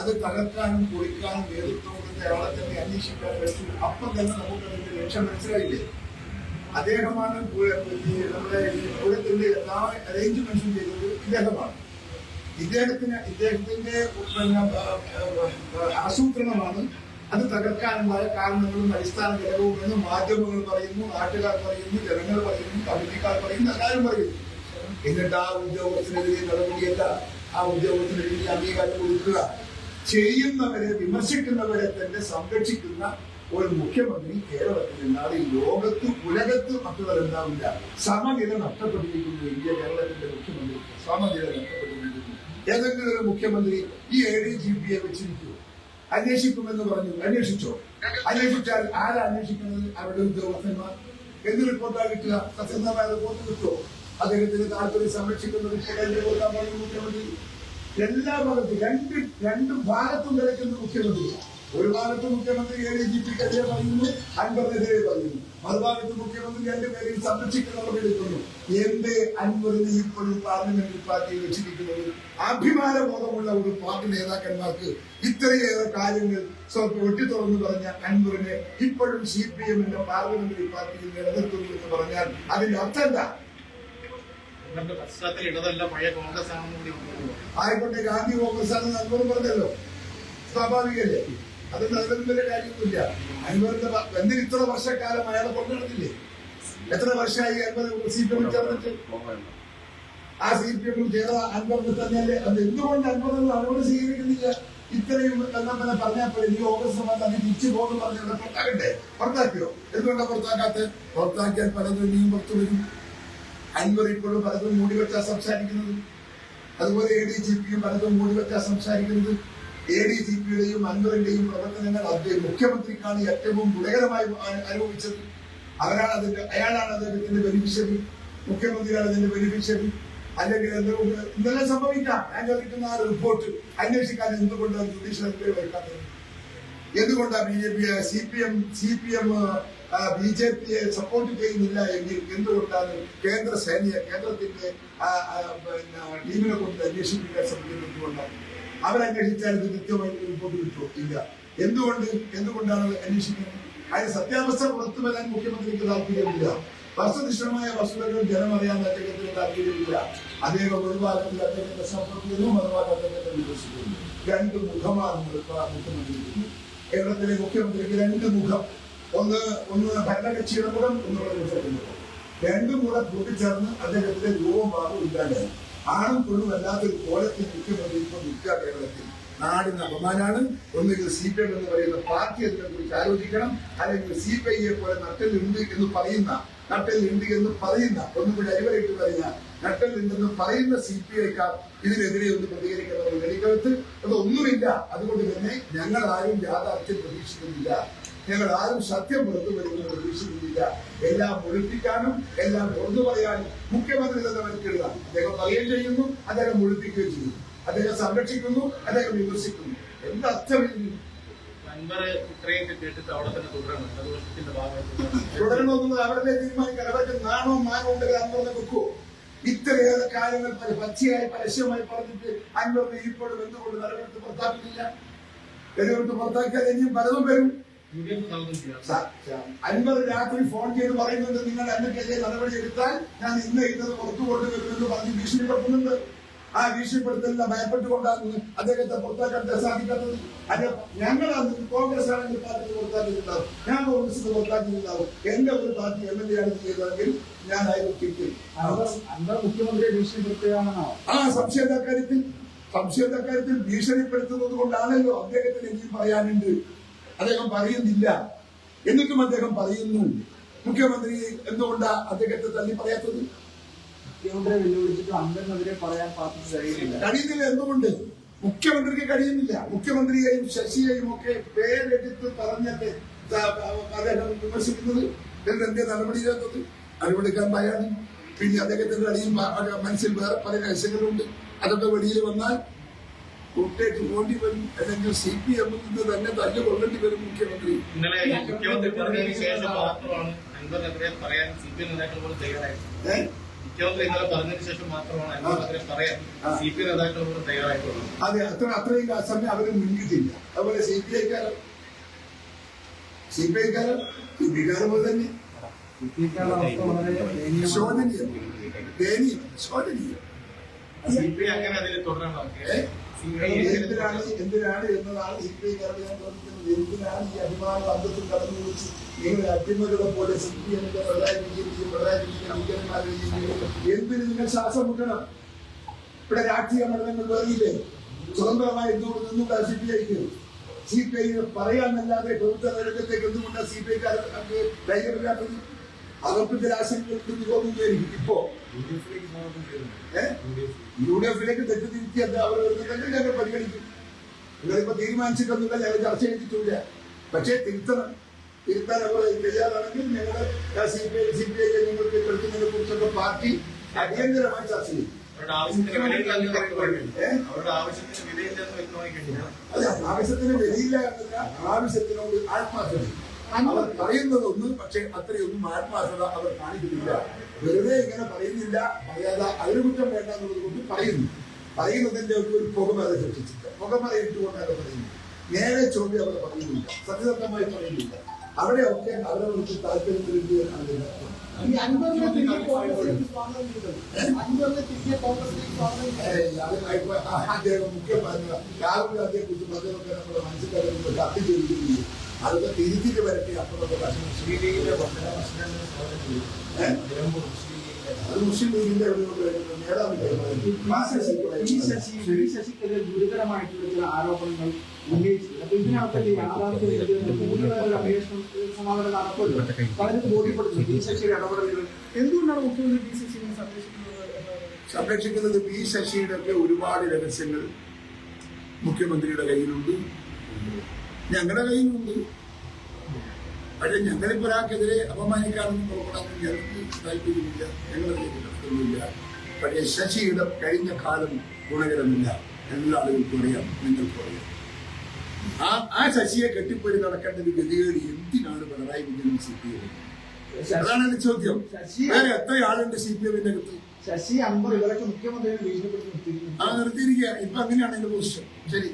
അത് തകർക്കാനും പൊളിക്കാനും നേതൃത്വം അയാളെ തന്നെ അന്വേഷിക്കാൻ പറ്റും. അപ്പം തന്നെ നമുക്ക് അതിന്റെ ലക്ഷ്യം മനസ്സിലായില്ലേ? അദ്ദേഹമാണ് നമ്മുടെ പൂരത്തിന്റെ എല്ലാ അറേഞ്ച്മെന്റ്സും ചെയ്തത് ഇദ്ദേഹമാണ്. ഇദ്ദേഹത്തിന് ഇദ്ദേഹത്തിന്റെ ആസൂത്രണമാണ് അത് തകർക്കാനുണ്ടായ കാരണങ്ങളും അടിസ്ഥാന ഘടകവും എന്ന് മാധ്യമങ്ങൾ പറയുന്നു നാട്ടുകാർ പറയുന്നു ജനങ്ങൾ പറയുന്നു കമ്മിറ്റിക്കാർ പറയുന്നു എല്ലാവരും പറയുന്നു. എന്നിട്ട് ആ ഉദ്യോഗസ്ഥനെതിരെ നടപടിയല്ല ആ ഉദ്യോഗസ്ഥനെതിരെ അംഗീകാരം കൊടുക്കുക. ചെയ്യുന്നവരെ വിമർശിക്കുന്നവരെ തന്നെ സംരക്ഷിക്കുന്ന ഒരു മുഖ്യമന്ത്രി കേരളത്തിൽ ഇല്ലാതെ ലോകത്ത് ഉലകത്ത് മറ്റുള്ളവരുണ്ടാവില്ല സമനില നഷ്ടപ്പെട്ടിരിക്കുന്നു. ഇന്ത്യ കേരളത്തിന്റെ മുഖ്യമന്ത്രി. സമനില നഷ്ടപ്പെട്ടിരിക്കുന്നു. ഏതെങ്കിലും ഒരു മുഖ്യമന്ത്രി ഈ എ ഡി ജി പിയെ വെച്ചിരിക്കുമോ അന്വേഷിക്കുമെന്ന് പറഞ്ഞു. അന്വേഷിച്ചോ? അന്വേഷിച്ചാൽ ആരാ അന്വേഷിക്കുന്നത്? അവരുടെ ഉദ്യോഗസ്ഥന്മാർ. എന്ത് റിപ്പോർട്ടാണ് കിട്ടുക? സത്യസന്ധമായ റിപ്പോർട്ട് കിട്ടുമോ? അദ്ദേഹത്തിന് താല്പര്യം സംരക്ഷിക്കുന്ന റിപ്പോർട്ട് കൊടുക്കാൻ പറഞ്ഞു മുഖ്യമന്ത്രി. എല്ലാ ഭാഗത്തും രണ്ട് രണ്ട് ഭാഗത്തും നിലയ്ക്കുന്ന മുഖ്യമന്ത്രി. ഒരു ഭാഗത്ത് മുഖ്യമന്ത്രി എ ഡി ജി പിക്കെതിരെ പറയുന്നു അൻവറിനെതിരെ പറയുന്നു. മറുഭാഗത്ത് മുഖ്യമന്ത്രി രണ്ടുപേരെയും സംരക്ഷിക്കുന്ന നടപടിയെടുക്കുന്നു എന്ത് അൻവറിനെ ഇപ്പോഴും പാർലമെന്ററി പാർട്ടിയിൽ വെച്ചിരിക്കുന്നത്? അഭിമാനബോധമുള്ള ഒരു പാർട്ടി നേതാക്കന്മാർക്ക് ഇത്രയേറെ കാര്യങ്ങൾ സ്വല്പം ഒട്ടി തുറന്നു പറഞ്ഞ അൻവറിനെ ഇപ്പോഴും സി പി എമ്മിന്റെ പാർലമെന്ററി പാർട്ടിയിൽ നിലനിർത്തുന്നു എന്ന് പറഞ്ഞാൽ അതിന്റെ അർത്ഥം എന്താ? ആയിക്കോട്ടെ ഗാന്ധി കോൺഗ്രസ് ആണ് അൻവർ പറഞ്ഞല്ലോ. സ്വാഭാവികല്ലേ അത് വലിയ കാര്യമൊന്നുമില്ല. അൻവറിന്റെ എന്തിന് ഇത്ര വർഷക്കാലം അയാളെ കൊണ്ടുനടന്നില്ലേ എത്ര വർഷമായി അൻവർ സി പി എമ്മിൽ ചേർന്നിട്ട് ആ സി പി എമ്മിൽ ചേർന്ന അൻവറിന് തന്നെയല്ലേ? അത് എന്തുകൊണ്ട് അൻവർ നടപടി സ്വീകരിക്കുന്നില്ല? ഇത്രയും പിന്നെ പറഞ്ഞാൽ പോലെ ഈ ഓഗസ്റ്റ് മാസം തിരിച്ചു പോകുന്നു പറഞ്ഞാൽ പുറത്താക്കട്ടെ പുറത്താക്കിയോ? എന്തുകൊണ്ടാണ് പുറത്താക്കാത്ത പുറത്താക്കിയാൽ പലതും ഇനിയും പുറത്തു വരും അൻവർ ഇപ്പോഴും പലതും മൂടി വെച്ചാ സംസാരിക്കുന്നത്. അതുപോലെ എ ഡി ജി പിയും പലതും മൂടി വെച്ചാ സംസാരിക്കുന്നത്. എ ഡി ജി പിയുടെയും അൻവറിന്റെയും പ്രവർത്തനങ്ങൾ അദ്ദേഹം മുഖ്യമന്ത്രിക്കാണ് ഏറ്റവും ഗുണകരമായി അനുഭവിച്ചത്. അവരാണ് അതിന്റെ അയാളാണ് അദ്ദേഹത്തിന്റെ ബെനിഫിഷ്യറി മുഖ്യമന്ത്രിയാണ് അതിന്റെ ബെനിഫിഷ്യറി അല്ലെങ്കിൽ ഇന്നെല്ലാം സംഭവിക്കാം. ഞാൻ കിട്ടുന്ന ആ റിപ്പോർട്ട് അന്വേഷിക്കാൻ എന്തുകൊണ്ടാണ് ജുഡീഷ്യൽ എൻക്വയറി വെക്കാത്തത് എന്തുകൊണ്ടാണ് B J P C P M C P M B J പിയെ സപ്പോർട്ട് ചെയ്യുന്നില്ല എങ്കിൽ എന്തുകൊണ്ടാണ് കേന്ദ്ര സേനയെ കേന്ദ്രത്തിന്റെ ടീമിനെ കൊണ്ട് അന്വേഷിപ്പിക്കാൻ ശ്രമിക്കുന്നത് എന്തുകൊണ്ടാണ്? അവരന്വേഷിച്ചാൽ ഇത് കൃത്യമായി റിപ്പോർട്ട് കിട്ടുമോ ഇല്ല. എന്തുകൊണ്ട്? എന്തുകൊണ്ടാണ് അന്വേഷിക്കുന്നത്? അതിന് സത്യാവസ്ഥ പുറത്തു വരാൻ മുഖ്യമന്ത്രിക്ക് താല്പര്യമില്ല വസ്തുനിഷ്ഠമായ വസ്തുതകൾ ജനമറിയാൻ അദ്ദേഹത്തിന് താല്പര്യമില്ല അദ്ദേഹം ഒരു ഭാഗത്തിൽ അദ്ദേഹത്തെ ചെയ്യുന്നു മറുഭാഗത്ത് അദ്ദേഹത്തെ വിമർശിക്കുന്നു രണ്ട് മുഖമാണ് മുഖ്യമന്ത്രി കേരളത്തിലെ മുഖ്യമന്ത്രിക്ക് രണ്ട് മുഖം. ഒന്ന് ഒന്ന് ഭരണകക്ഷിയുടെ മുഖം പ്രതിപക്ഷത്തിന്റെ മുഖം രണ്ടും കൂടെ കൂട്ടിച്ചേർന്ന് അദ്ദേഹത്തിന്റെ രൂപം ഭാഗം ഇല്ലാണ്ടായി ആണും പെണ്ണും അല്ലാത്തൊരു കോലത്തിൽ മുഖ്യമന്ത്രി ഇപ്പൊ നിൽക്കുക കേരളത്തിൽ നാടിന് അപമാനാണ്. ഒന്നുകിൽ സി പി എം എന്ന് പറയുന്ന പാർട്ടി അതിനെ കുറിച്ച് ആലോചിക്കണം. അല്ലെങ്കിൽ സി പി ഐയെ പോലെ നട്ടലുണ്ട് എന്ന് പറയുന്ന നട്ടലുണ്ട് എന്ന് പറയുന്ന ഒന്നും കൂടി അരിവരായിട്ട് പറയുന്ന നട്ടലുണ്ടെന്ന് പറയുന്ന സി പി ഐക്കാർ ഇതിനെതിരെ ഒന്ന് പ്രതികരിക്കണം വെളിക്കകത്ത് അതൊന്നുമില്ല അതുകൊണ്ട് തന്നെ ഞങ്ങൾ ആരും യാഥാർത്ഥ്യം പ്രതീക്ഷിക്കുന്നില്ല. ഞങ്ങൾ ആരും സത്യം പുറത്തു വരുമെന്ന് പ്രതീക്ഷിക്കുന്നില്ല. എല്ലാം ഒഴിപ്പിക്കാനും എല്ലാം തുറന്നു പറയാനും മുഖ്യമന്ത്രി തന്നെ വരുത്തിയിടുക അദ്ദേഹം പറയുകയും ചെയ്യുന്നു അദ്ദേഹം ഒഴിപ്പിക്കുകയും ചെയ്യുന്നു. അദ്ദേഹം സംരക്ഷിക്കുന്നു അദ്ദേഹം വിമർശിക്കുന്നു എന്തർത്ഥം അവരുടെ തീരുമാനിക്കാൻ അവർക്ക് നാണോ മാനോ ഉണ്ടെങ്കിൽ അൻവറിനെ വെക്കുവോ? ഇത്രയേറെ കാര്യങ്ങൾ പച്ചയായി പരസ്യമായി പറഞ്ഞിട്ട് അൻവറിനെ ഇപ്പോഴും എന്തുകൊണ്ട് നിലവിലെടുത്ത് പുറത്താക്കുന്നില്ല? നിലവിലെടുത്ത് പുറത്താക്കിയാൽ ഇനിയും പലതും വരും. അൻവർ രാത്രി ഫോൺ ചെയ്ത് പറയുന്നുണ്ട് നിങ്ങൾ എന്നെക്കെതിരെ നടപടി എടുത്താൽ ഞാൻ ഇന്ന് ഇന്നത് പുറത്തു കൊണ്ടുവരുമെന്ന് പറഞ്ഞ് ഭീഷണിപ്പെടുത്തുന്നുണ്ട്. ആ ഭീഷണിപ്പെടുത്തലിനെ ഭയപ്പെട്ടുകൊണ്ടാണ് അദ്ദേഹത്തെ പുറത്താക്കാൻ സാധിക്കാത്തത്. അത് ഞങ്ങളാണ് കോൺഗ്രസ് ആണെങ്കിൽ പാർട്ടി പുറത്താക്കിയിട്ടുണ്ടാവും ഞാൻ കോൺഗ്രസിന് പുറത്താക്കിയിട്ടുണ്ടാവും. എന്റെ ഒരു പാർട്ടി എം എൽ എ ആണ് ചെയ്തതെങ്കിൽ ഞാൻ മുഖ്യമന്ത്രിയെ ഭീഷണിപ്പെടുത്തുകയാണെന്നോ? ആ സംശയത്തെ കാര്യത്തിൽ സംശയത്തെ കാര്യത്തിൽ ഭീഷണിപ്പെടുത്തുന്നത് കൊണ്ടാണല്ലോ അദ്ദേഹത്തിന് ഇനിയും പറയാനുണ്ട്. അദ്ദേഹം പറയുന്നില്ല. എന്നിട്ടും അദ്ദേഹം പറയുന്നു. മുഖ്യമന്ത്രി എന്തുകൊണ്ടാ അദ്ദേഹത്തെ തള്ളി പറയാത്തത്? മുഖ്യമന്ത്രിയെ വെല്ലുവിളിച്ചിട്ട് അൻവറിനെതിരെ പറയാൻ പാർട്ടിക്ക് കഴിയുന്നില്ല. കഴിയുന്നില്ല എന്തുകൊണ്ട്? മുഖ്യമന്ത്രിക്ക് കഴിയുന്നില്ല. മുഖ്യമന്ത്രിയെയും ശശിയെയും ഒക്കെ പേരെടുത്ത് പറഞ്ഞല്ലേ ത- അദ്ദേഹം വിമർശിക്കുന്നത് എന്നിട്ട് എന്തേ നടപടിയില്ലാത്തത് നടപടിക്കാൻ ഭയാണ് പിന്നെ അദ്ദേഹത്തിന്റെ മ- മനസ്സിൽ വേറെ പല രഹസ്യങ്ങളുണ്ട്. അതൊക്കെ വെടിയിൽ വന്നാൽ കൂട്ടേറ്റ് പോണ്ടി വരും അല്ലെങ്കിൽ സി പി എമ്മിൽ നിന്ന് തന്നെ തല്ല് കൊള്ളേണ്ടി വരും മുഖ്യമന്ത്രി. അതെ അത്ര അത്രയും സമയം അവർ മുൻകിട്ടില്ല. അതുപോലെ സി പി ഐക്കാരൻ സി പി ഐക്കാരൻ സി പി ഐക്കാരൻ പോലെ തന്നെ. ശോചനീയം. ദയനീയം ശോചനീയം. സി പി ഐ അങ്ങനെ അതിൽ തുടരണോ എന്തിനാണ്? എന്തിനാണ് എന്നതാണ് സി പി ഐക്കാരോട് ഞാൻ ചോദിക്കുന്നത് എന്തിനാണ് ഈ അഭിമാന അന്തത്തിൽ കടന്നു വെച്ച് നിങ്ങൾ അട്ടിമകളെ പോലെ സി പി എമ്മിന്റെ പിണറായി വിജയന്റെയും പിണറായി വിജയൻ എന്തിന് നിങ്ങൾ ശ്വാസം മുട്ടണം? ഇവിടെ രാഷ്ട്രീയ മണ്ഡലങ്ങൾ വേറിയില്ലേ സ്വതന്ത്രമായി എന്തുകൊണ്ട് നിന്നുകൂടാ സി പി ഐക്ക് സി പി ഐ പറയാന്നല്ലാതെ പ്രവർത്തന രംഗത്തേക്ക് എന്തുകൊണ്ടാണ് സി പി ഐക്കാർക്ക് ധൈര്യമില്ലാത്തത് അവർപ്പിന്റെ രാഷ്ട്രീയങ്ങൾക്ക് തോന്നുന്നതായിരിക്കും ഇപ്പോ യു ഡി എഫിലേക്ക് തെറ്റിദ്ധരിച്ച് എന്താ അവർ വരുന്നുണ്ടെങ്കിൽ ഞങ്ങൾ പരിഗണിക്കും. നിങ്ങളിപ്പോ തീരുമാനിച്ചിട്ടൊന്നുമില്ല ഞങ്ങൾ ചർച്ച ചെയ്തിട്ടില്ല. പക്ഷേ തിരുത്തണം. തിരുത്താൻ അവർ തയ്യാറാണെങ്കിൽ ഞങ്ങൾ C P I C P I ഞങ്ങൾക്ക് എടുക്കുന്നതിനെ കുറിച്ചൊക്കെ പാർട്ടി അടിയന്തരമായി ചർച്ച ചെയ്യും. അതെ ആവശ്യത്തിന് വിലയില്ല എന്നല്ല ആവശ്യത്തിനോട് ആത്മാർത്ഥത. അവർ പറയുന്നതൊന്നും പക്ഷെ അത്രയൊന്നും ആത്മാർത്ഥത അവർ കാണിക്കുന്നില്ല. വെറുതെ ഇങ്ങനെ പറയുന്നില്ല. പറയാതെ അതിന് കുറ്റം വേണ്ട എന്നുള്ളത് കൊണ്ട് പറയുന്നു. പറയുന്നതിന്റെ ഒരു ഒരു പുകമറ സൃഷ്ടിച്ചിട്ട്. പുകമറ ഇട്ടുകൊണ്ടാണ് പറയുന്നു. നേരെ ചോദ്യം അവർ പറയുന്നില്ല. സത്യസന്ധമായി പറയുന്നില്ല. അവിടെയൊക്കെ അവരെ കുറിച്ച് താല്പര്യത്തിലുണ്ട് എന്നാണ് അദ്ദേഹം മുഖ്യ പറഞ്ഞ രാഹുൽ ഗാന്ധിയെ കുറിച്ച് പറഞ്ഞതൊക്കെ നമ്മുടെ മനസ്സിലാക്കുന്നത് കത്തി ചെയ്തിരിക്കുന്നു അതൊക്കെ തിരിച്ചിട്ട് വരട്ടെ പ്രശ്നം മുസ്ലിം ലീഗിന്റെ അത് മുസ്ലിം നേതാവിന്റെ ഗുരുതരമായിട്ടുള്ള ചില ആരോപണങ്ങൾ ഉന്നയിച്ചിട്ടുണ്ട്. അപ്പൊ ഇതിനകത്ത് യാഥാർത്ഥ്യം ഇതിന്റെ കൂടുതലായ ഒരു അന്വേഷണം സമാധാനം നടക്കുമല്ലോ. പലരും ബോധ്യപ്പെടുന്നു ഈ ശശിയുടെ ഇടപെടലുകൾ. എന്തുകൊണ്ടാണ് മുഖ്യമന്ത്രി ഡി സംരക്ഷിക്കുന്നത് സംരക്ഷിക്കുന്നത് പി ശശിയുടെ ഒക്കെ ഒരുപാട് രഹസ്യങ്ങൾ മുഖ്യമന്ത്രിയുടെ കയ്യിലുണ്ട്. ഞങ്ങളുടെ കയ്യിലുണ്ട്. പക്ഷെ ഞങ്ങളിപ്പോ ഒരാൾക്കെതിരെ അപമാനിക്കാനൊന്നും പുറപ്പെടാനും ഞങ്ങൾക്ക് താല്പര്യമില്ല. ഞങ്ങളുടെ കയ്യിൽ നടക്കുന്നില്ല പക്ഷേ ശശിയുടെ കഴിഞ്ഞ കാലം ഗുണകരമില്ല. എല്ലാ ആളുകൾക്കും അറിയാം. നിങ്ങൾക്കും അറിയാം. ആ ആ ശശിയെ കെട്ടിപ്പോയി നടക്കേണ്ട ഒരു ഗതികേട് എന്തിനാണ് Pinarayi Vijayan C P M അതാണ് എന്റെ ചോദ്യം. ശശി വേറെ എത്ര ആളുണ്ട് സി പി എമ്മിന്റെ അകത്ത് ശശി അമ്പർ ഇവരൊക്കെ മുഖ്യമന്ത്രിയെ ഭീഷണിപ്പെടുത്തി നിർത്തിയിരിക്കുക ഇപ്പൊ അങ്ങനെയാണ് എന്റെ പൊസിഷൻ ശരി.